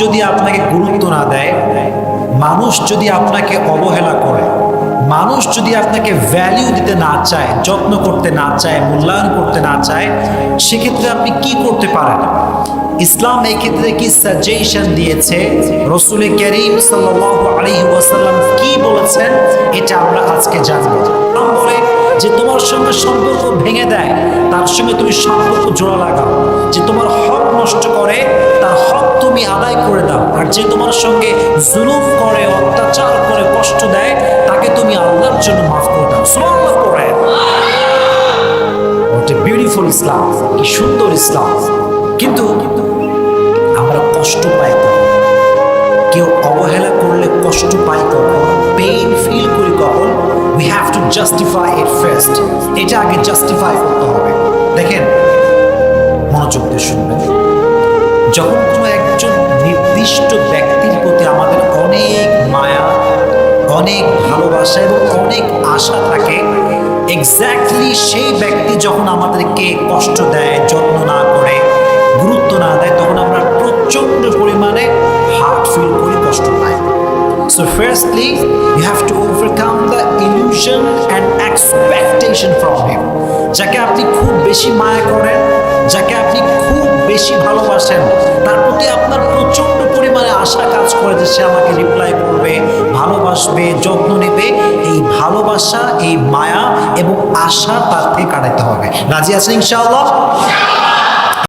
যদি আপনাকে গুরুত্ব না দেয়, মানুষ যদি আপনাকে অবহেলা করে, মানুষ যদি আপনাকে ভ্যালিউ দিতে না চায়, যত্ন করতে না চায়, মূল্যায়ন করতে না চায়, সেক্ষেত্রে আপনি কি করতে পারেন? ইসলাম এই ক্ষেত্রে কি সাজেশন দিয়েছে? রসুল করিম ওয়াসাল্লাম কি বলেছেন? এটা আমরা আজকে জানব। বলে যে তোমার সঙ্গে সম্পর্ক ভেঙে দেয়, তার সঙ্গে তুমি সম্পর্ক জোড়া লাগাও, যে তোমার হক নষ্ট করে আর যে তোমার সঙ্গে জুলুম করে, অত্যাচার করে, কষ্ট দেয়, তাকে তুমি আল্লাহর জন্য মাফ করে দাও। করে হোয়াট বিউটিফুল ইসলাম কি সুন্দর ইসলাম কিন্তু আমরা কষ্ট পাই কখন? কেউ অবহেলা করলে কষ্ট পাই কখন? পেইন ফিল করি কখন? We have to justify it first এটা আগে জাস্টিফাই করতে হবে। দেখেন, মনোযোগ দিয়ে শুনবেন। যখন কোনো একজন নির্দিষ্ট ব্যক্তির প্রতি আমাদের অনেক মায়া অনেক ভালোবাসা এবং অনেক আশা থাকে এক্স্যাক্টলি সেই ব্যক্তি যখন আমাদেরকে কষ্ট দেয় যত্ন না করে গুরুত্ব না দেয় তখন আমরা প্রচণ্ড পরিমাণে হার্ট ফিল করি কষ্ট পাই So firstly, you have to overcome the illusion and expectation from him. যাকে আপনি খুব বেশি মায়া করেন যাকে আপনি খুব বেশি ভালোবাসেন তার প্রতি আপনার ভালোবাসবে যত্ন নেবে, এই ভালোবাসা, এই মায়া এবং আশা তার থেকে কাটাতে হবে। রাজি আছেন ইনশাআল্লাহ?